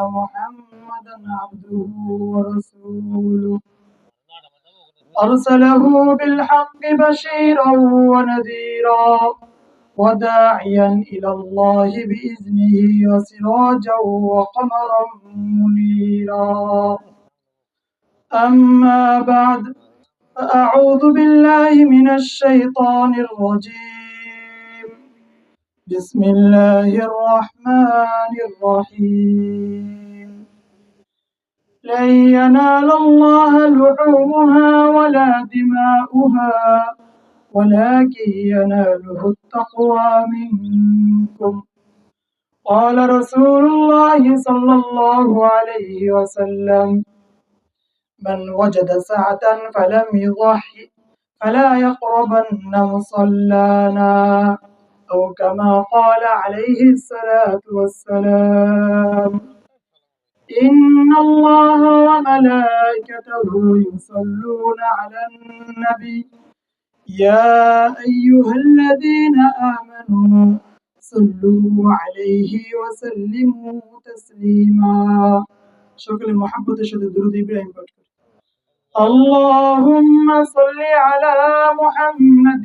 محمدا عبده ورسوله. أرسله بالحق بشيرا ونذيرا وداعيا إلى الله بإذنه وسراجا وقمرا منيرا. أما بعد فأعوذ بالله من الشيطان الرجيم. بسم الله الرحمن الرحيم. لن ينال الله لحومها ولا دماؤها ولكن يناله التقوى منكم. قال رسول الله صلى الله عليه وسلم من وجد سعة فلم يضحي فلا يقربن مصلانا. أو كما قال عليه الصلاة والسلام. إن الله وملائكته يصلون على النبي. يا أيها الذين آمنوا صلوا عليه وسلموا تسليما. شكرا محبة شديد درود إبراهيم اللهم صل على محمد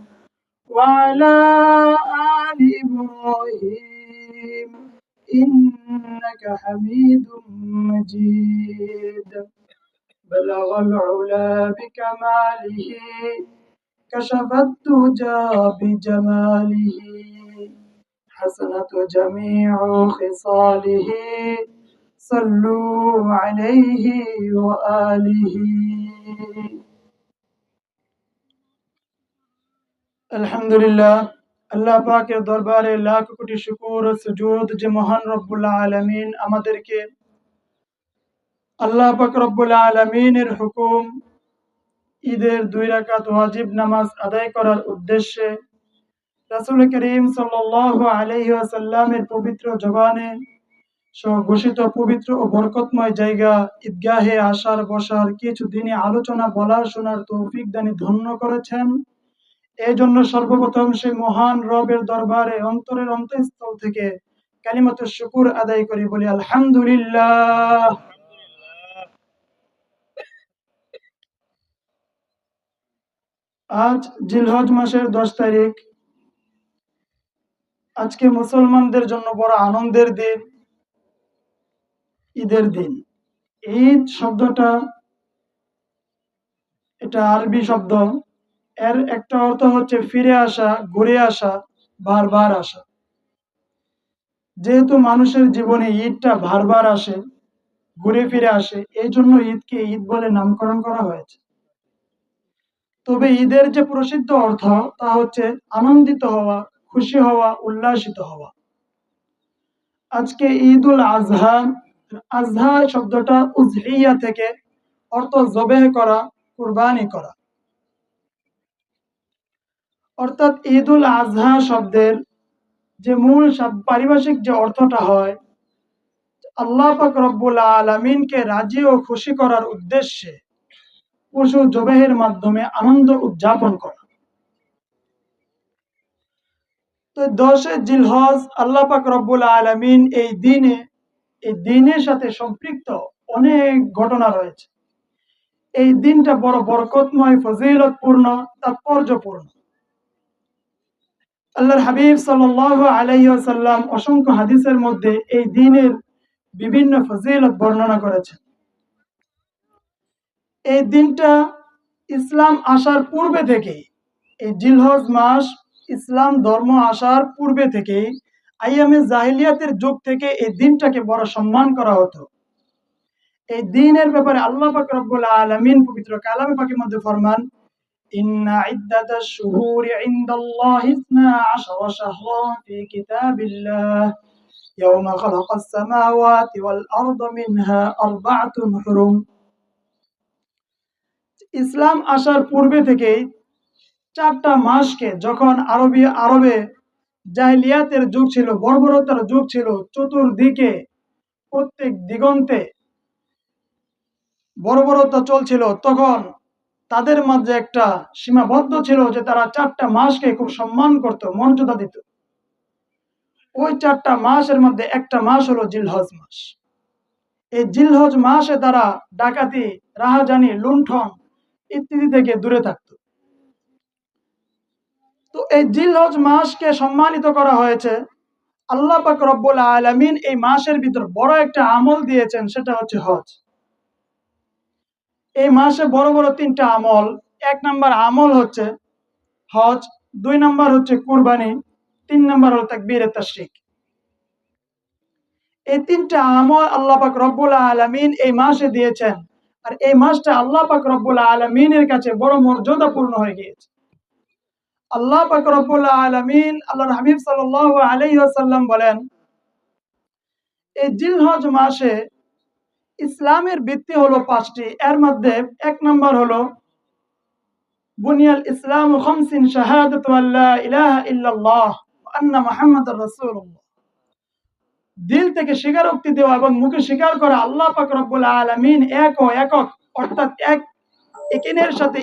وعلى آل إبراهيم إنك حميد مجيد. بلغ العلا بكماله كشف الدجى بجماله حسنت جميع خصاله. صلوا عليه وآله. আলহামদুলিল্লাহ, আল্লাহ পাকের দরবারে লাখ কোটি শুকুর সুজুদ যে মহান রব্বুল্লাহ আলমিন আমাদেরকে। আল্লাহ পাক রব্বুল আলমিনের হুকুম, ঈদের দুই রাকাত ওয়াজিব নামাজ আদায় করার উদ্দেশ্যে রাসুল করিম সাল্লাহ আলহি আসাল্লামের পবিত্র জবানে ঘোষিত পবিত্র ও বরকতময় জায়গা ঈদগাহে আসার বসার কিছু দিনে আলোচনা বলার শোনার তৌফিক দানি ধন্য করেছেন। এই জন্য সর্বপ্রথম সেই মহান রবের দরবারে অন্তরের অন্তঃস্থল থেকে কালিমত শুকুর আদায় করি, বলি আলহামদুলিল্লাহ। আজ জিলহজ মাসের দশ তারিখ। আজকে মুসলমানদের জন্য বড় আনন্দের দিন, ঈদের দিন। ঈদ শব্দটা এটা আরবি শব্দ। এর একটা অর্থ হচ্ছে ফিরে আসা, ঘুরে আসা, বারবার আসা। যেহেতু মানুষের জীবনে ঈদটা বারবার আসে, ঘুরে ফিরে আসে, এই জন্য ঈদকে ঈদ বলে নামকরণ করা হয়েছে। তবে ঈদের যে প্রসিদ্ধ অর্থ, তা হচ্ছে আনন্দিত হওয়া, খুশি হওয়া, উল্লাসিত হওয়া। আজকে ঈদ উল আজহা আজহা শব্দটা উজহিয়া থেকে অর্থ জবেহ করা, কুরবানি করা। অর্থাৎ ঈদ উল আজহা শব্দের যে মূল পারিভাষিক যে অর্থটা হয়, আল্লাহ পাক রব্বুল আলমিনকে রাজি ও খুশি করার উদ্দেশ্যে পশু জবেহের মাধ্যমে আনন্দ উদযাপন করা। তো দশে জিলহজ আল্লাহ পাক রব্বুল আলমিন এই দিনে, এই দিনের সাথে সম্পৃক্ত অনেক ঘটনা রয়েছে। এই দিনটা বড় বরকতময়, ফজিলতপূর্ণ, তাৎপর্যপূর্ণ। আল্লাহর হাবিব সাল আলাইসাল্লাম অসংখ্য হাদিসের মধ্যে এই দিনের বিভিন্ন ফজিলত বর্ণনা করেছেন। এই দিনটা ইসলাম আসার পূর্বে থেকেই, এই জিলহজ মাস ইসলাম ধর্ম আসার পূর্বে থেকেই আইয়ামে জাহিলিয়াতের যুগ থেকে এই দিনটাকে বড় সম্মান করা হতো। এই দিনের ব্যাপারে আল্লাহ পাক রব্বুল আলামিন পবিত্র কালামে পাকের মধ্যে ফরমান ইন্না ইদ্দাতাশ শুহুরি ইনদাল্লাহি 12 শাহরান ফি কিতাবিল্লাহ ইয়াওমা খালাকাস সামাওয়াতি ওয়াল আরদা মিনহা আরবা'তুন হুরুম ইসলাম আসার পূর্বে থেকেই চারটা মাসকে যখন আরবি আরবে জাহিলিয়াতের যুগ ছিল, বর্বরতার যুগ ছিল, চতুর্দিকে প্রত্যেক দিগন্তে বর্বরতা চলছিল, তখন তাদের মাঝে একটা সীমাবদ্ধ ছিল যে তারা চারটা মাসকে খুব সম্মান করত, মর্যাদা দিত। ওই চারটা মাসের মধ্যে একটা মাস হলো জিলহজ মাস। এই জিলহজ মাসে তারা ডাকাতি, রাহাজানি, লুণ্ঠন ইত্যাদি থেকে দূরে থাকত। তো এই জিলহজ মাসকে সম্মানিত করা হয়েছে। আল্লাহ পাক রব্বুল আলামিন এই মাসের ভিতর বড় একটা আমল দিয়েছেন, সেটা হচ্ছে হজ। এই মাসে বড় বড় তিনটা আমল। এক নাম্বার আমল হচ্ছে হজ, দুই নাম্বার হচ্ছে কুরবানি, তিন নাম্বার হলো তাকবীর তাশরিক। এই তিনটা আমল আল্লাহ পাক রব্বুল আলামিন এই মাসে দিয়েছেন। আর এই মাসটা আল্লাহ পাক রব্বুল আলামিনের কাছে বড় মর্যাদাপূর্ণ হয়ে গিয়েছে। আল্লাহ পাক রব্বুল আলামিন আল্লাহর হাবিব সাল্লাল্লাহু আলাইহি ওয়াসাল্লাম বলেন, এই জিলহজ মাসে ইসলামের ভিত্তি হলো পাঁচটি। এর মধ্যে এক নম্বর হলো, বুনিয়াল ইসলাম ইল্লাল্লাহ আন্না দিল থেকে স্বীকারোক্তি দেওয়া এবং মুখে স্বীকার করা আল্লাহ পাক রব্বুল এক ও একক, অর্থাৎ এক একিনের সাথে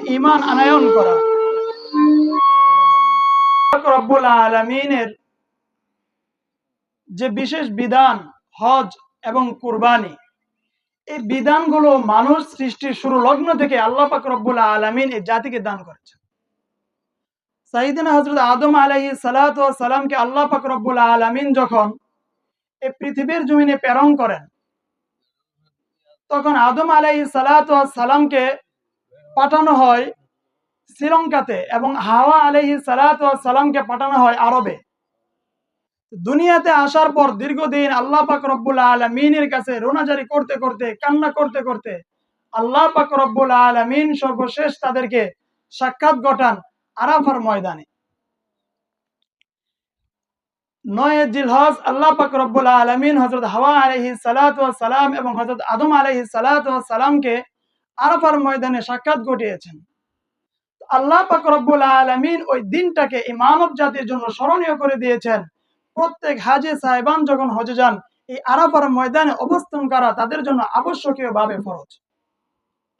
আনায়ন করা। রব্বুল যে বিশেষ বিধান, হজ এবং কুরবানি এই বিধানগুলো মানুষ সৃষ্টির শুরু লগ্ন থেকে আল্লাহ পাক রব্বুল আলামিন এই জাতিকে দান সাইদিনা হজরত আদম সালামকে আল্লাহ পাক রব্বুল আলামিন যখন এই পৃথিবীর জমিনে প্রেরণ করেন, তখন আদম আলাইহি সালাত পাঠানো হয় শ্রীলঙ্কাতে এবং হাওয়া আলাইহি সালাত সালামকে পাঠানো হয় আরবে। দুনিয়াতে আসার পর দীর্ঘদিন আল্লাহ পাক রব্বুল আলমিনের কাছে রোনাজারি করতে করতে, কান্না করতে করতে আল্লাহ পাক রব্বুল আলমিন সর্বশেষ তাদেরকে সাক্ষাৎ ঘটান আরাফার ময়দানে। নয় জিলহজ আল্লাহ পাক রব্বুল আলমিন হজরত হাওয়া আলহি সালাম এবং হজরত আদম আলহি সালামকে আরাফার ময়দানে সাক্ষাৎ ঘটিয়েছেন। আল্লাহ পাক রব্বুল আলমিন ওই দিনটাকে এই মানব জাতির জন্য স্মরণীয় করে দিয়েছেন। প্রত্যেক হাজে সাহেবান যখন হজে যান, এই আরাফার ময়দানে অবস্থান করা তাদের জন্য আবশ্যকীয় ভাবে ফরজ।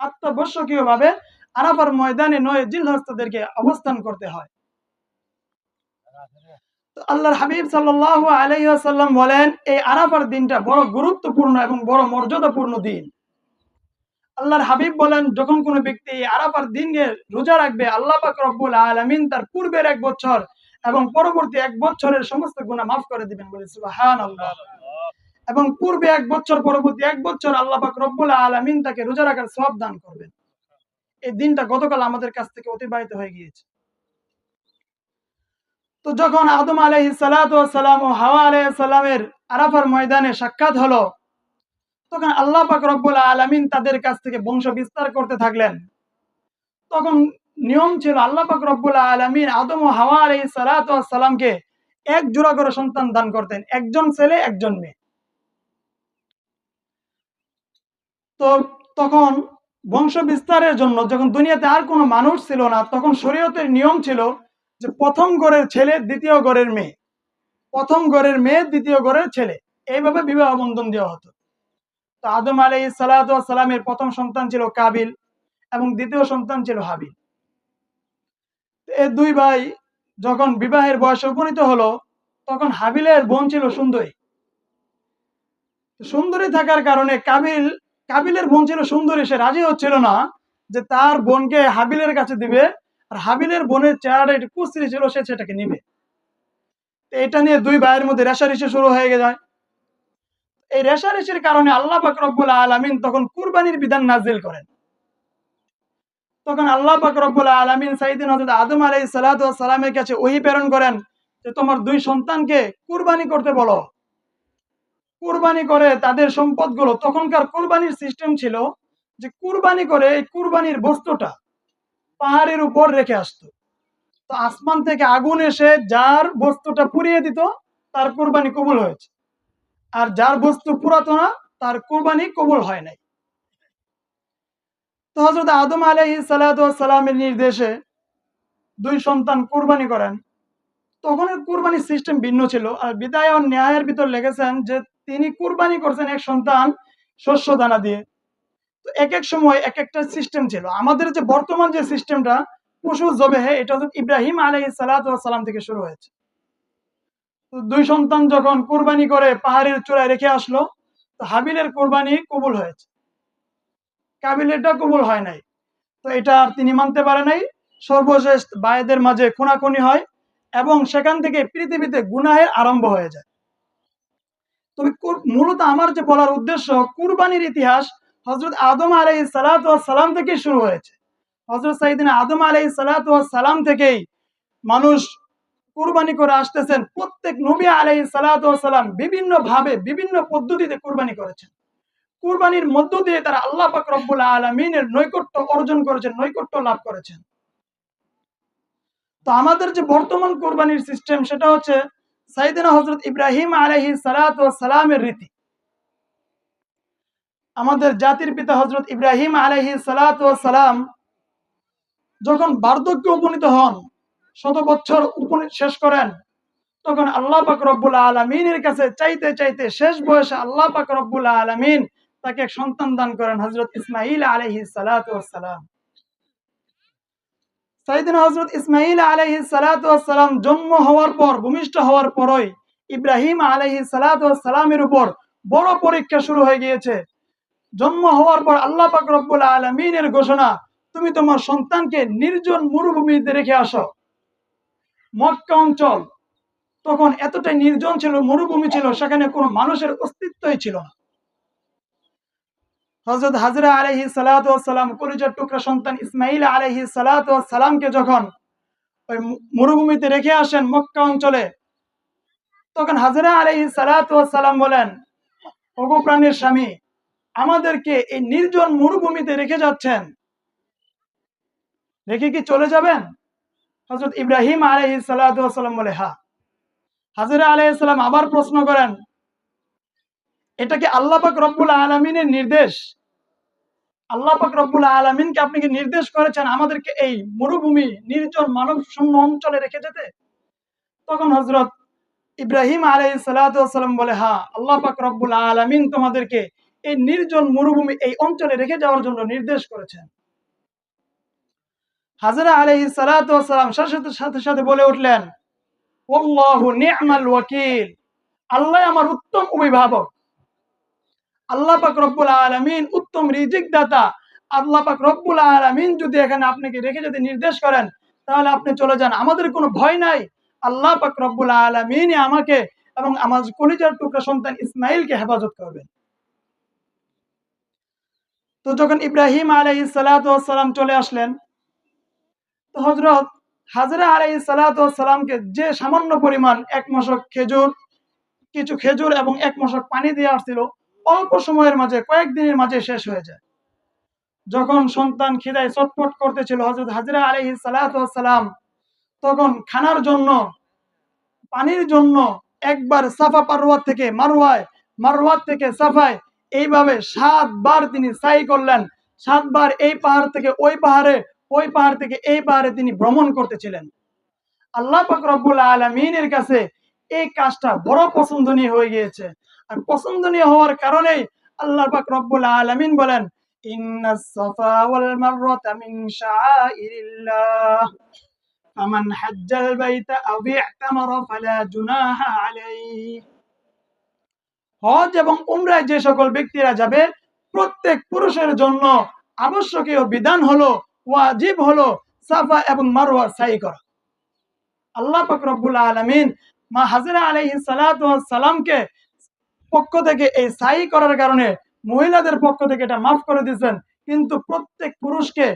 আত্মাবশ্যকীয় ভাবে আরাফার ময়দানে নয় জিলহস্তাদেরকে অবস্থান করতে হয়। আল্লাহর হাবিব সাল্লাহ আলাইসাল্লাম বলেন, এই আরাফার দিনটা বড় গুরুত্বপূর্ণ এবং বড় মর্যাদাপূর্ণ দিন। আল্লাহর হাবিব বলেন, যখন কোনো ব্যক্তি আরাফার দিনকে রোজা রাখবে, আল্লাহ পাক রব্বুল আলমিন তার পূর্বের এক বছর এবং পরবর্তী এক বছরের সমস্ত গুণা মাফ করে দিবেন বলে সুবাহান আল্লাহ এবং পূর্বে এক বছর পরবর্তী এক বছর আল্লাহ পাক রব্বুল আলমিন তাকে রোজা রাখার সব দান করবেন। এই দিনটা গতকাল আমাদের কাছ থেকে অতিবাহিত হয়ে গিয়েছে। তো যখন আদম আলহি সালাম ও হাওয়া আলাইসাল্লামের আরাফার ময়দানে সাক্ষাৎ হলো তখন আল্লাহ পাক রব্বুল আলমিন তাদের কাছ থেকে বংশ বিস্তার করতে থাকলেন। তখন নিয়ম ছিল আল্লাহ পাক রব্বুল আলমিন আদম হাওয়া আলহি সালাতামকে এক জোড়া করে সন্তান দান করতেন, একজন ছেলে, একজন মেয়ে। তো তখন বংশ বিস্তারের জন্য যখন দুনিয়াতে আর কোনো মানুষ ছিল না, তখন শরীয়তের নিয়ম ছিল যে প্রথম গড়ের ছেলে, দ্বিতীয় গড়ের মেয়ে। প্রথম গড়ের মেয়ে, দ্বিতীয় গড়ের ছেলে। এইভাবে বিবাহ বন্ধন দেওয়া হতো। তো আদম আলাই সালামের প্রথম সন্তান ছিল কাবিল এবং দ্বিতীয় সন্তান ছিল হাবিল। এই দুই ভাই যখন বিবাহের বয়সে উপনীত হলো, তখন হাবিলের বোন ছিল সুন্দরী। সুন্দরী থাকার কারণে কাবিল, কাবিলের বোন ছিল সুন্দরী, সে রাজি হচ্ছিল না যে তার বোনকে হাবিলের কাছে দিবে, আর হাবিলের বোনের চেহারাটা একটু কুস্ত্রি ছিল, সে সেটাকে নিবে। এটা নিয়ে দুই ভাইয়ের মধ্যে রেশারেশি শুরু হয়ে যায়। এই রেশারেশির কারণে আল্লাহ বাকরবুল আলমিন তখন কুরবানির বিধান নাজিল করেন। তখন আল্লাহ পাক রব্বুল আলামিন সাইদিন হযরত আদম আলাইহিস সালাতু ওয়াস সালামের কাছে ওহী প্রেরণ করেন যে তোমার দুই সন্তানকে কুরবানি করতে বলো। কুরবানি করে তাদের সম্পদগুলো। তখনকার কুরবানির সিস্টেম ছিল যে কুরবানি করে এই কুরবানির বস্তুটা পাহাড়ের উপর রেখে আসতো। তো আসমান থেকে আগুন এসে যার বস্তুটা পুড়িয়ে দিত, তার কুরবানি কবুল হয়েছে। আর যার বস্তু পুরাতো না তার কুরবানি কবুল হয় নাই। তো হজরত আদম আলহি সালামের নির্দেশে দুই সন্তান কুরবানি করেন। তখনের কুরবানির সিস্টেম ভিন্ন ছিল আর বিদায় ন্যায়ের ভিতর লেগেছেন যে তিনি কুরবানি করছেন এক সন্তান শস্য দানা দিয়ে। তো এক এক সময় এক একটা সিস্টেম ছিল। আমাদের যে বর্তমান যে সিস্টেমটা পশু জবেহে, এটা হচ্ছে ইব্রাহিম আলহি সালাম থেকে শুরু হয়েছে। দুই সন্তান যখন কুরবানি করে পাহাড়ের চূড়ায় রেখে আসলো, তো হাবিলের কোরবানি কবুল হয়েছে। কাবিলেরটা কবুল হয় নাই। তো এটা আর তিনি মানতে পারে নাই। সর্বশেষ বায়েদের মাঝে খুনাখুনি হয় এবং সেখান থেকে পৃথিবীতে গুনাহের আরম্ভ হয়ে যায়। তবে মূলত আমার যে বলার উদ্দেশ্য, কুরবানির ইতিহাস হজরত আদম আলাই সালাম থেকে শুরু হয়েছে। হজরত সাইদিন আদম আলাই সালাম থেকেই মানুষ কুরবানি করে আসতেছেন। প্রত্যেক নবী আলাই সালাম বিভিন্ন ভাবে বিভিন্ন পদ্ধতিতে কুরবানি করেছেন। কুরবানির মধ্য দিয়ে তারা আল্লাহ পাক রব্বুল আলমিনের নৈকট্য অর্জন করেছেন, নৈকট্য লাভ করেছেন। তো আমাদের যে বর্তমান কোরবানির সিস্টেম সেটা হচ্ছে সাইদিনা হজরত ইব্রাহিম আলহি সালাত সালামের রীতি। আমাদের জাতির পিতা হজরত ইব্রাহিম আলহি সালাত সালাম যখন বার্ধক্য উপনীত হন, শত বছর উপনীত শেষ করেন, তখন আল্লাহ পাক রব্বুল আলমিনের কাছে চাইতে চাইতে শেষ বয়সে আল্লাহ পাক রব্বুল আলমিন তাকে সন্তান দান করেন হজরত ইসমাইল আলহি সালাম। হজরত ইসমাইল আলহি সালাম জন্ম হওয়ার পর, ভূমিষ্ঠ হওয়ার পরই ইব্রাহিম আলহি সালামের উপর বড় পরীক্ষা শুরু হয়ে গিয়েছে। জন্ম হওয়ার পর আল্লাহ আলমিনের ঘোষণা, তুমি তোমার সন্তানকে নির্জন মরুভূমিতে রেখে আসো। মক্কা অঞ্চল তখন এতটাই নির্জন ছিল, মরুভূমি ছিল, সেখানে কোনো মানুষের অস্তিত্বই ছিল না। হজরত হাজরা আলহি সালাম কলিজার টুকরা সন্তান ইসমাইল আলহি সালামকে যখন ওই মরুভূমিতে রেখে আসেন মক্কা অঞ্চলে, তখন হাজরা আলহি সালাম বলেন, ওগো প্রাণীর স্বামী, আমাদেরকে এই নির্জন মরুভূমিতে রেখে যাচ্ছেন। রেখে কি চলে যাবেন? হজরত ইব্রাহিম আলহি সালাম বলে হা হাজরা আলাইসালাম আবার প্রশ্ন করেন, এটা কি আল্লাহ পাক রব্বুল আলমিনের নির্দেশ? আল্লাহ পাক রব্বুল আলমিনকে আপনি কি নির্দেশ করেছেন আমাদেরকে এই মরুভূমি, নির্জন মানব শূন্য অঞ্চলে রেখে যেতে? তখন হজরত ইব্রাহিম আলাই সালাম বলে, হা, আল্লাহ পাক রব্বুল আলমিন তোমাদেরকে এই নির্জন মরুভূমি এই অঞ্চলে রেখে যাওয়ার জন্য নির্দেশ করেছেন। হাজরা আলহি সালাম সাথে সাথে সাথে বলে উঠলেন ওল্লাহু নি'মাল ওয়াকিল। আল্লাহ আমার উত্তম অভিভাবক। আল্লাহ পাক রব্বুল আলামিন উত্তম রিজিক দাতা। আল্লাহ পাক রব্বুল আলামিন যদি এখানে আপনাকে রেখে যদি নির্দেশ করেন, তাহলে আপনি চলে যান। আমাদের কোনো ভয় নাই। আল্লাহ পাক রব্বুল আলামিন আমাকে এবং আমার কলিজার টুকরা সন্তান ইসমাইলকে হেফাজত করবেন। তো যখন ইব্রাহিম আলাইহিস সালাম চলে আসলেন, তো হজরত হাজরা আলাই সালাতামকে যে সামান্য পরিমাণ এক মশক খেজুর, কিছু খেজুর এবং এক মশক পানি দিয়ে আসছিল অল্প সময়ের মাঝে, কয়েকদিনের মাঝে শেষ হয়ে যায়। যখন সন্তান খিদায় চটপট করতেছিল হজরত হাজরা আলহি সালাতাম তখন খানার জন্য, পানির জন্য একবার সাফা পারোয়ার থেকে মারোয়ায় মারোয়ার থেকে সাফায় এইভাবে সাতবার তিনি সাই করলেন। সাতবার এই পাহাড় থেকে ওই পাহাড়ে, ওই পাহাড় থেকে এই পাহাড়ে তিনি ভ্রমণ করতেছিলেন। আল্লাহ পাক আলমিনের কাছে এই কাজটা বড় পছন্দনীয় হয়ে গিয়েছে। আর পছন্দনীয় হওয়ার কারণে আল্লাহ পাক রব্বুল আলমিন বলেন ইন্নাস সাফা ওয়াল মিন শাআইরিল্লাহ ফামান হাজ্জাল বাইতা আও ফালা জুনাহা আলাইহি। হজ এবং উমরায় যে সকল ব্যক্তিরা যাবে, প্রত্যেক পুরুষের জন্য আবশ্যকীয় বিধান হলো, ওয়াজিব হলো সাফা এবং মারওয়া সাই করা। আল্লাহ পাক রব্বুল আলামিন মা হাজরা আলাইহি সালাতু সালামকে পক্ষ থেকে এই সাই করার কারণে মহিলাদের পক্ষ থেকে এটা মাফ করে দিয়েছেন। কিন্তু প্রত্যেক পুরুষকে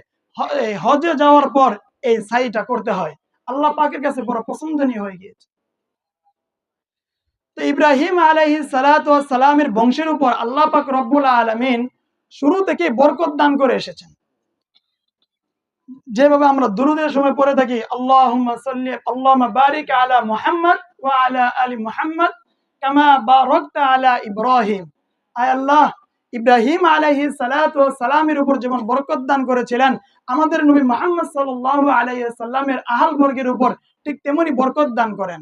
হজে যাওয়ার পর এই সাইটা করতে হয়। আল্লাহ পাকের কাছে বড় পছন্দনীয় হয়ে গিয়েছে। তো ইব্রাহিম আলাইহি সালামের বংশের উপর আল্লাহ পাক রব্বুল আলমিন শুরু থেকে বরকত দান করে এসেছেন। যেভাবে আমরা দুরুদের সময় পড়ে থাকি আল্লাহ আল্লাহ বারিক আলা মুহাম্মদ আলা আলী মুহাম্মদ ইব্রাহিম সালামের উপর যেমন বরকত দান করেছিলেন, আমাদের নবী মুহাম্মদ আহল বর্গের উপর ঠিক তেমনি বরকত দান করেন।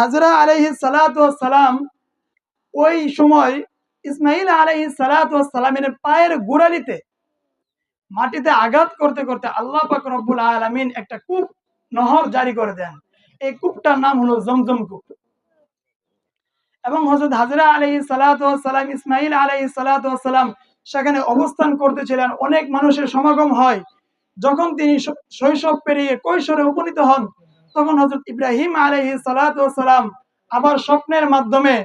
হাজরা সালাম ওই সময় ইসমাইল আলাইহি সালামের পায়ের গোড়ালিতে মাটিতে আঘাত করতে করতে আল্লাহ পাক রব্বুল আলামিন একটা কূপ নহর জারি করে দেন। এই কূপটার নাম হলো জমজম কূপ। এবং হজরত হাজরা আলাইহি সালাম ইসমাইল আলাইহি সালাম সেখানে অবস্থান করতেছিলেন। অনেক মানুষের সমাগম হয়। যখন তিনি শৈশব পেরিয়ে কৈশোরে উপনীত হন, তখন হজরত ইব্রাহিম আলাইহি সালাম আবার স্বপ্নের মাধ্যমে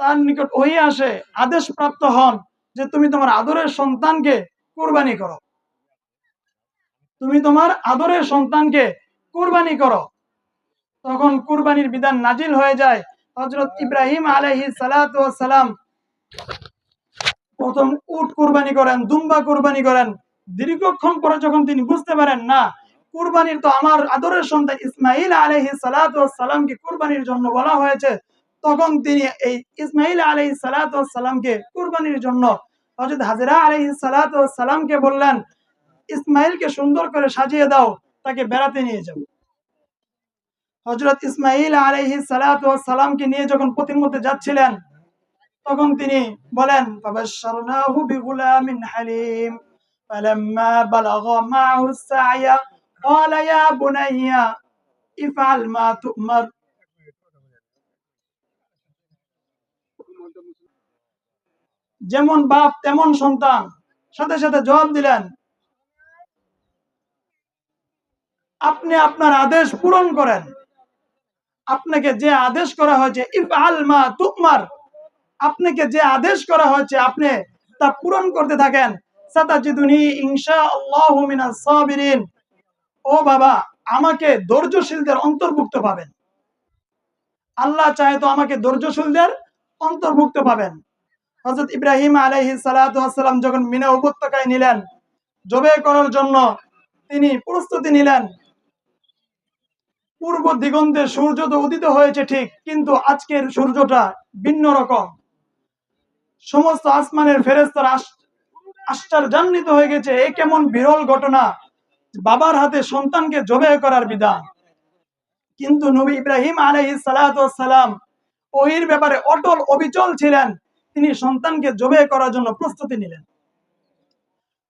তার নিকট ওই আসে, আদেশ প্রাপ্ত হন যে তুমি তোমার আদরের সন্তানকে কোরবানি করো। তুমি তোমার আদরের সন্তানকে কোরবানি করো। তখন কুরবানির বিধান নাজিল হয়ে যায়। হজরত ইব্রাহিম আলাইহি সালাম প্রথম উট কুরবানি করেন, দুম্বা কুরবানি করেন। দীর্ঘক্ষণ পরে যখন তিনি বুঝতে পারেন, না, কুরবানির তো আমার আদরের সন্তান ইসমাইল আলহি সালামকে কুরবানির জন্য বলা হয়েছে, তখন তিনি এই ইসমাইল আলহি সালামকে কুরবানির জন্য হজরত হাজরা আলহি সালামকে বললেন ইসমাইলকে সুন্দর করে সাজিয়ে দাও, তাকে বেড়াতে নিয়ে যাও। হজরত ইসমাইল আলহি সালামকে নিয়ে যখন পথির মধ্যে যাচ্ছিলেন তখন তিনি বলেন فبشرناه بغلام حليم فلما بلغ معه السعي قال يا بني افعل ما تؤمر যেমন বাপ তেমন সন্তান সাথে সাথে জবাব দিলেন আপনি আপনার আদেশ পূরণ করেন আপনাকে যে আদেশ করা হয়েছে ইফ আল মা তুকমার আপনাকে যে আদেশ করা হয়েছে, আপনি তা পূরণ করতে থাকেন। ও বাবা, আমাকে ধৈর্যশীলদের অন্তর্ভুক্ত পাবেন। আল্লাহ চাহে তো আমাকে ধৈর্যশীলদের অন্তর্ভুক্ত পাবেন। হযরত ইব্রাহিম সালাতু ওয়াসসালাম যখন মিনা উপত্যকায় নিলেন, জবে করার জন্য তিনি প্রস্তুতি নিলেন পূর্ব দিগন্তে সূর্য তো উদিত হয়েছে ঠিক, কিন্তু আজকের সূর্যটা ভিন্ন রকম। সমস্ত আসমানের ফেরেস্তার আশ্চর্যান্বিত হয়ে গেছে, এ কেমন বিরল ঘটনা। বাবার হাতে সন্তানকে জবে করার বিধান। কিন্তু নবী ইব্রাহিম আলহি সালাম ওহির ব্যাপারে অটল অবিচল ছিলেন, তিনি সন্তানকে জবে করার জন্য প্রস্তুতি নিলেন।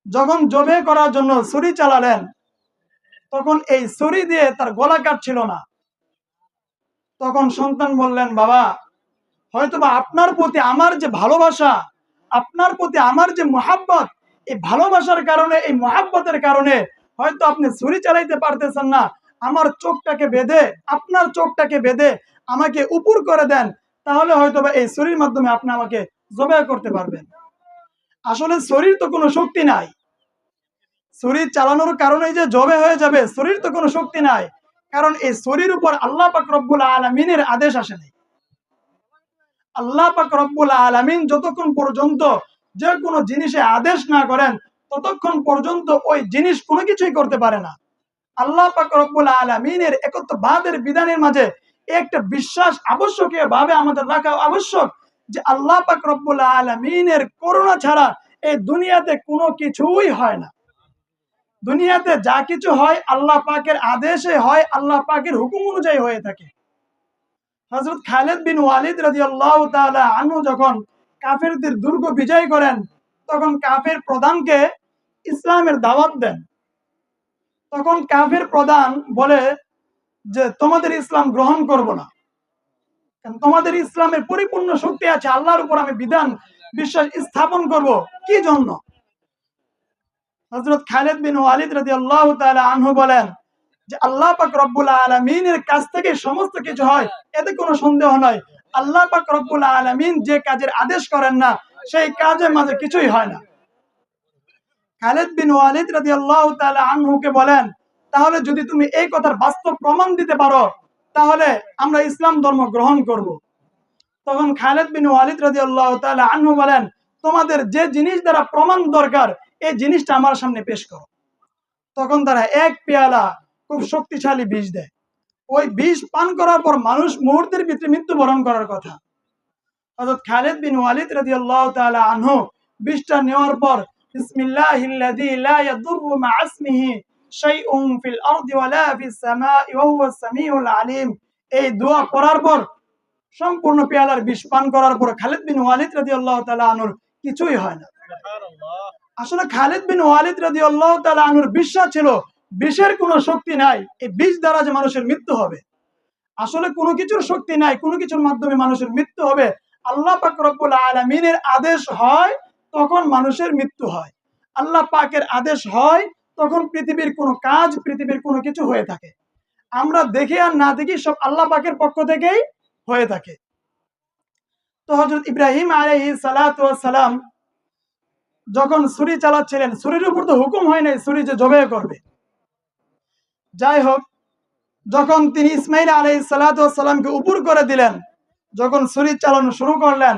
যখন জবে করার জন্য ছুরি চালালেন তখন এই ছুরি দিয়ে তার গলা কাটছিল না। তখন সন্তান বললেন, বাবা, হয়তোবা আপনার প্রতি আমার যে ভালোবাসা, আপনার প্রতি আমার যে মহাব্বত, এই ভালোবাসার কারণে, এই মহাব্বতের কারণে হয়তো আপনি ছুরি চালাইতে পারতেছেন না। আমার চোখটাকে বেঁধে, আপনার চোখটাকে বেঁধে আমাকে উপর করে দেন, তাহলে হয়তোবা এই ছুরির মাধ্যমে আপনি আমাকে জবাই করতে পারবেন। আসলে শরীর তো কোনো শক্তি নাই। শরীর চালানোর কারণে যে জবে হয়ে যাবে, শরীর তো কোনো শক্তি নাই। কারণ এই শরীর উপর আল্লাহ পাক রব্বুল আলমিনের আদেশ আসে নাই। আল্লাহ পাক রব্বুল আলমিন যতক্ষণ পর্যন্ত যে কোনো জিনিসে আদেশ না করেন, ততক্ষণ পর্যন্ত ওই জিনিস কোনো কিছুই করতে পারে না। আল্লাহ পাক রব্বুল আলমিনের একত্রবাদের বিধানের মাঝে একটা বিশ্বাস আবশ্যকীয় ভাবে আমাদের রাখা আবশ্যক যে আল্লাহ পাক রব্বুল আলমিনের করোনা ছাড়া এই দুনিয়াতে কোনো কিছুই হয় না। দুনিয়াতে যা কিছু হয় আল্লাহ পাকের আদেশে হয়, আল্লাহ পাকের হুকুম অনুযায়ী হয়ে থাকে। হজরত খালেদ বিন ওয়ালিদ রাজি আল্লাহ আনু যখন কাফেরদের দুর্গ বিজয় করেন, তখন কাফের প্রধানকে ইসলামের দাওয়াত দেন। তখন কাফের প্রধান বলে যে, তোমাদের ইসলাম গ্রহণ করব না। কারণ তোমাদের ইসলামের পরিপূর্ণ শক্তি আছে, আল্লাহর উপর আমি বিধান, বিশ্বাস স্থাপন করব। কি জন্য? হজরত খালেদ বিন ওয়ালিদ রাজি আল্লাহ আনহু বলেন যে, আল্লাহ পাক রব্বুল আলমিনের কাছ থেকে সমস্ত কিছু হয়, এতে কোনো সন্দেহ নয়। আল্লাহ পাক রব্বুল আলমিন যে কাজের আদেশ করেন না, সেই কাজের মাঝে কিছুই হয় না। খালেদ বিন ওয়ালিদ রাদিয়াল্লাহু তাআলা আনহুকে বলেন, তাহলে যদি তুমি এই কথার বাস্তব প্রমাণ দিতে পারো, তাহলে আমরা ইসলাম ধর্ম গ্রহণ করব। তখন খালেদ বিন ওয়ালিদ রাদিয়াল্লাহু তাআলা আনহু বলেন, তোমাদের যে জিনিস দ্বারা প্রমাণ দরকার এই জিনিসটা আমার সামনে পেশ করো। তখন তারা এক পেয়ালা খুব শক্তিশালী বিষ দেয়। ওই বিষ পান করার পর মানুষ মুহূর্তের ভিতরে মৃত্যুবরণ করার কথা। হযরত খালিদ বিন ওয়ালিদ রাদিয়াল্লাহু তাআলা আনহু বিষটা নেওয়ার পর সম্পূর্ণ পেয়ালার বিষ পান করার পর খালিদ বিন ওয়ালিদ রাদিয়াল্লাহু তাআলা আনহুর কিছুই হয় না। আসলে খালিদ বিন ওয়ালিদ রাদিয়াল্লাহু তাআলা আনহুর বিশ্বাস ছিল, বিষের কোনো শক্তি নাই, এই বিষ দ্বারা যে মানুষের মৃত্যু হবে। আসলে কোনো কিছুর শক্তি নাই, কোনো কিছুর মাধ্যমে মানুষের মৃত্যু হবে। আল্লাহ পাক রব্বুল আলামিনের আদেশ হয়, তখন মানুষের মৃত্যু হয়। আল্লাহ পাকের আদেশ হয়, তখন পৃথিবীর কোনো কাজ, পৃথিবীর কোনো কিছু হয়ে থাকে। আমরা দেখি আর না দেখি সব আল্লাহ পাকের পক্ষ থেকেই হয়ে থাকে। তো হজরত ইব্রাহিম আলহি সালাম যখন ছুরি চালাচ্ছিলেন, ছুরির উপর তো হুকুম হয় নাই ছুরি যে জবে করবে। যাই হোক, যখন তিনি ইসমাইল আলহি সালাতামকে উপর করে দিলেন, যখন ছুরি চালানো শুরু করলেন,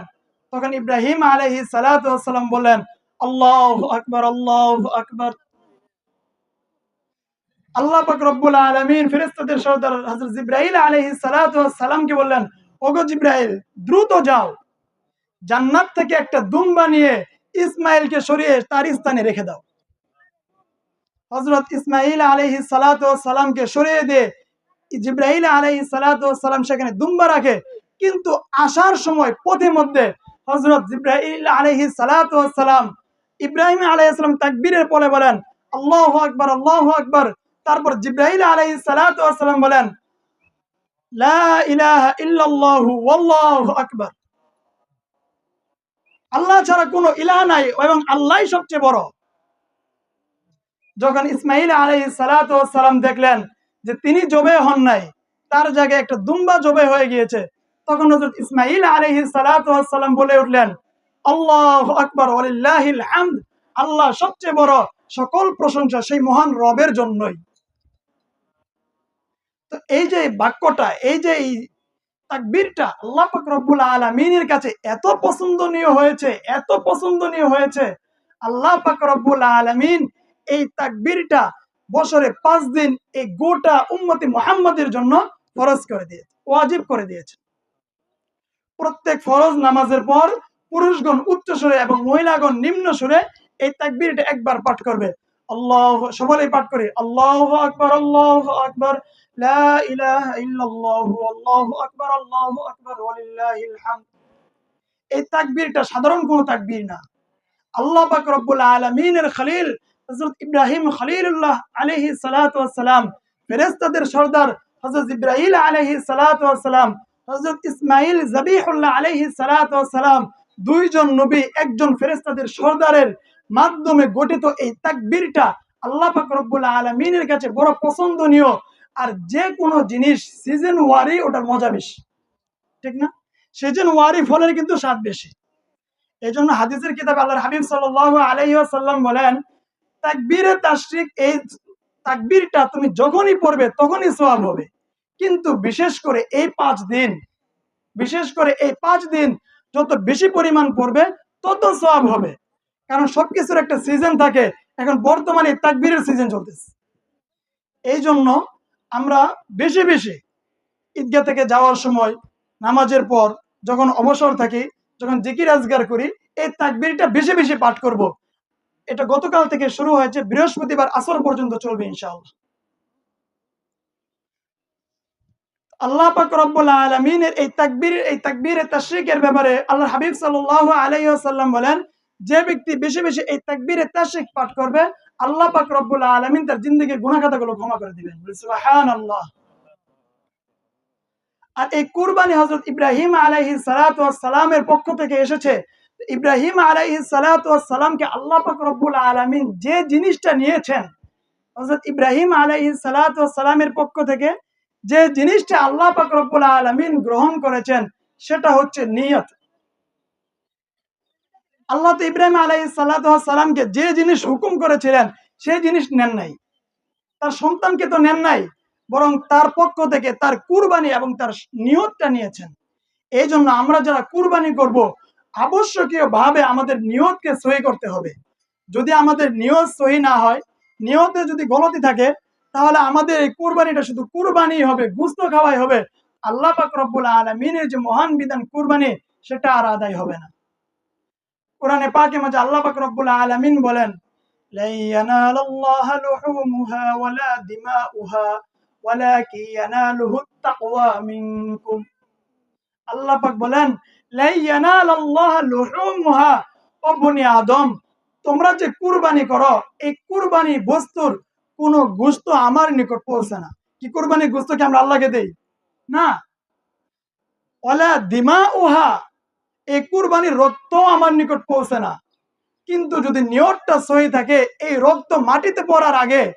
তখন ইব্রাহিম আলহি সালাতাম বললেন, আল্লাহ আকবর আল্লাহ আকবর। আল্লাহ পাক আলমিন ফেরেস্তাদের সর্দার হজরত জিব্রাহিল আলহি সালাতামকে বললেন, ওগো জিব্রাহিল দ্রুত যাও। জান্নাত থেকে একটা দুম বানিয়ে ইসমাইলকে সরিয়ে তার স্থানে রেখে দাও। হজরত ইসমাইল আলহি সালাতামকে সরিয়ে দিয়ে জিব্রাহিল আলহি সালাতাম সেখানে দুম্বা রাখে। কিন্তু আসার সময় পথে মধ্যে হজরত জিব্রাহিল আলহি সালাতাম ইব্রাহিম আলাইসালাম তাকবীরের পরে বলেন, আল্লাহ আকবর আল্লাহ আকবর। তারপর জিব্রাহিল আলহি সালাতাম বলেন, লা ইলাহা ইল্লাল্লাহু আকবার। আল্লাহ ছাড়া কোনো ইলাহ নাই এবং আল্লাহ সবচেয়ে বড়। যখন ইসমাইল আলাই সালাম দেখলেন যে তিনি জবে হন নাই, তার জায়গায় একটা দুম্বা জবে হয়ে গিয়েছে, তখন হজরত ইসমাইল আলহি সালাম বলে উঠলেন, আল্লাহ আকবর আল্লাহ সবচেয়ে বড় সকল প্রশংসা সেই মহান রবের জন্যই। তো এই যে বাক্যটা, এই যে তাকবীরটা আল্লাহ পাক রব্বুল আলামিনের কাছে এত পছন্দনীয় হয়েছে, এত পছন্দনীয় হয়েছে। আল্লাহ পাক রব্বুল আলামিন এই তাকবীরটা বছরে পাঁচ দিন এই গোটা উম্মতি মুহাম্মাদের জন্য ফরজ করে দিয়েছে, ওয়াজিব করে দিয়েছে। প্রত্যেক ফরজ নামাজের পর পুরুষগণ উচ্চ সুরে এবং মহিলাগণ নিম্ন সুরে এই তাকবীরটা একবার পাঠ করবে। আল্লাহ, সবাই পাঠ করে, আল্লাহ আকবর আল্লাহ আকবর। লা ইলাহা ইল্লাল্লাহু, আল্লাহু আকবার আল্লাহু আকবার ওয়ালিল্লাহিল হামদ এই তাকবীরটা সাধারণ কোনো তাকবীর না। আল্লাহ পাক রব্বুল আলামিনের খলিল, হযরত ইব্রাহিম খলিলুল্লাহ আলাইহি সালাতু ওয়াসসালাম সর্দার হযরত ইব্রাহিম আলাইহি সালাতু ওয়াসসালাম, হযরত ইসমাঈল যাবিহুল্লাহ আলাইহি দুইজন নবী, একজন ফেরেশতাদের সর্দারের মাধ্যমে গঠিত এই তাকবীরটা আল্লাহ পাক রব্বুল আলামিনের কাছে বড় পছন্দনীয়। আর যে কোনো জিনিস সিজন ওয়ারি ওটার মজা বেশি। ঠিক না? সিজন ওয়ারি ফলের কিন্তু স্বাদ বেশি। এই জন্য হাদিসের কিতাব আল্লাহর হাবিব সাল্লাহ আলাইসাল্লাম বলেন, তাকবীরে তাশরিক এই তাকবীরটা তুমি যখনই পড়বে তখনই সোয়াব হবে। কিন্তু বিশেষ করে এই পাঁচ দিন, বিশেষ করে এই পাঁচ দিন যত বেশি পরিমাণ পড়বে তত সোয়াব হবে। কারণ সবকিছুর একটা সিজন থাকে, এখন বর্তমানে তাকবীরের সিজন চলতেছে। এই জন্য আমরা বেশি বেশি ঈদগাহ থেকে যাওয়ার সময় নামাজের পর যখন অবসর থাকি, যখন জিকির আজগার করি, এই তাকবিরটা বেশি বেশি পাঠ করব। এটা গতকাল থেকে শুরু হয়েছে, বৃহস্পতিবার আসর পর্যন্ত চলবে ইনশাআল্লাহ আল্লাহ পাক আলমিনের এই তাকবীর এই তাকবীর তাশরিকের ব্যাপারে আল্লাহ হাবিব সাল্লাহ আলাইসাল্লাম বলেন, যে ব্যক্তি বেশি বেশি এই তাকবীর তাশরিক পাঠ করবে আল্লাহ পাক রব্বুল আলমিন তার জিন্দগির গুণাখাতাগুলো ক্ষমা করে দিবেন। আল্লাহ আর এই কুরবানি হজরত ইব্রাহিম আলাইহি সালামের পক্ষ থেকে এসেছে। ইব্রাহিম আলাইহি সালামকে আল্লাহ পাক রব্বুল আলমিন যে জিনিসটা নিয়েছেন হজরত ইব্রাহিম আলাইহি সালামের পক্ষ থেকে, যে জিনিসটা আল্লাহ পাক রব্বুল আলমিন গ্রহণ করেছেন, সেটা হচ্ছে নিয়ত। আল্লাহ তো ইব্রাহিম আলাই সালামকে যে জিনিস হুকুম করেছিলেন সেই জিনিস নেন নাই। তার সন্তানকে তো নেন নাই, বরং তার পক্ষ থেকে তার কুরবানি এবং তার নিয়তটা নিয়েছেন। এই জন্য আমরা যারা কুরবানি করব আবশ্যকীয় ভাবে আমাদের নিয়তকে সহি করতে হবে। যদি আমাদের নিয়ত সহি না হয়, নিয়তে যদি গলতি থাকে, তাহলে আমাদের এই কুরবানিটা শুধু কুরবানি হবে, গুস্ত খাওয়াই হবে। আল্লাহ পাক রব্বুল আলমিনের যে মহান বিধান কুরবানি, সেটা আর আদায় হবে না। কোরআনে পাকে মাঝে আল্লাহ পাক রব্বুল আলামিন বলেন لن ينال الله لحومها ولا دماؤها ولكن يناله التقوى منكم আল্লাহ পাক বলেন লাই ইয়ানাল আল্লাহ লুহুমুহা ও বনি আদম তোমরা যে কুরবানি করো এই কুরবানি বস্তুর কোন গোস্ত আমার নিকট পৌঁছে না কি কুরবানি গোস্ত কি আমরা আল্লাহকে দেই না ওলা দিমা উহা এই কুরবানির রক্ত আমার নিকট পৌঁছে না। কিন্তু যদি নিয়তটা সহি থাকে, এই রক্ত মাটিতে পড়ার আগে,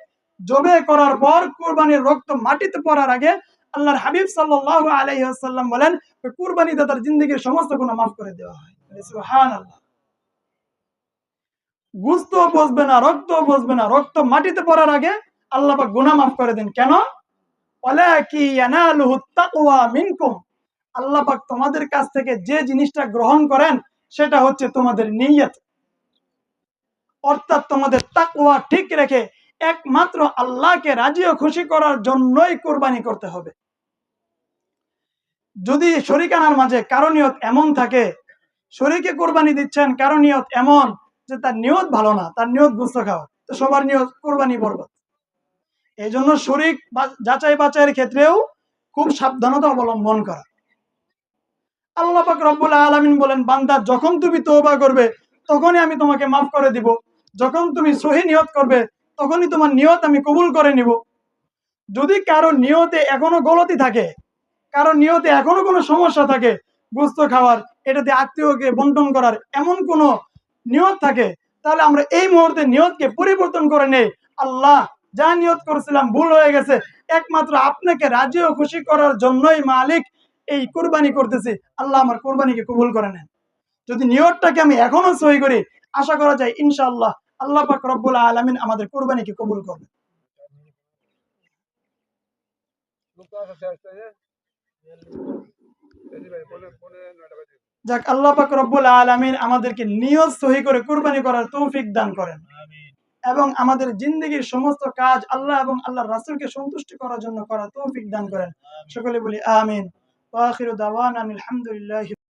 জবে করার পর কুরবানির রক্ত মাটিতে পড়ার আগে আল্লাহর হাবিব সাল্লাল্লাহু আলাইহি ওয়াসাল্লাম বলেন, কুরবানি দাতার জিন্দেগির সমস্ত গুনাহ মাফ করে দেওয়া হয়। সুবহানাল্লাহ। গুস্ত বসবে না রক্ত বসবে না। রক্ত মাটিতে পড়ার আগে আল্লাহ গুনাহ মাফ করে দেন। কেন? তাকওয়া মিনকুম। আল্লাহ পাক তোমাদের কাছ থেকে যে জিনিসটা গ্রহণ করেন, সেটা হচ্ছে তোমাদের নিয়ত। অর্থাৎ তোমাদের তাকওয়া ঠিক রেখে একমাত্র আল্লাহকে রাজি ও খুশি করার জন্যই কোরবানি করতে হবে। যদি শরিকানার মাঝে কারও নিয়ত এমন থাকে, শরীকে কোরবানি দিচ্ছেন, কারও নিয়ত এমন যে তার নিয়ত ভালো না, তার নিয়ত গুস্ত খাওয়া, তো সবার নিয়ত কোরবানি বরবাদ। এই জন্য শরিক যাচাই বাচাইয়ের ক্ষেত্রেও খুব সাবধানতা অবলম্বন করা। আল্লাহ রব্বুল আলামিন বলেন, বান্দা, যখন তুমি তওবা করবে, তখনই আমি তোমাকে মাফ করে দিব। যখন তুমি সহি নিয়ত করবে, তখনই তোমার নিয়ত আমি কবুল করে নিব। যদি কারও নিয়তে এখনও গলতি থাকে, কারও নিয়তে এখনও কোনো সমস্যা থাকে, গুস্ত খাওয়ার, এটাতে আত্মীয়কে বন্টন করার এমন কোনো নিয়ত থাকে, তাহলে আমরা এই মুহূর্তে নিয়তকে পরিবর্তন করে নেই। আল্লাহ, যা নিয়ত করেছিলাম ভুল হয়ে গেছে। একমাত্র আপনাকে রাজি ও খুশি করার জন্যই মালিক এই কোরবানি করতেছি, আল্লাহ আমার কোরবানিকে কবুল করে নেন। যদি নিয়তটাকে আমি এখনও সহি করি, আশা করা যায় ইনশাআল্লাহ আল্লাহ পাক রব্বুল আলমিন আমাদের কোরবানিকে কবুল করবে যাক, আল্লাহ পাক রব্বুল আলমিন আমাদেরকে নিয়ত সহি করে কোরবানি করার তৌফিক দান করেন। এবং আমাদের জিন্দগির সমস্ত কাজ আল্লাহ এবং আল্লাহ রাসুলকে সন্তুষ্টি করার জন্য করা তৌফিক দান করেন। সকলে বলি আমিন। وآخر دعوانا الحمد لله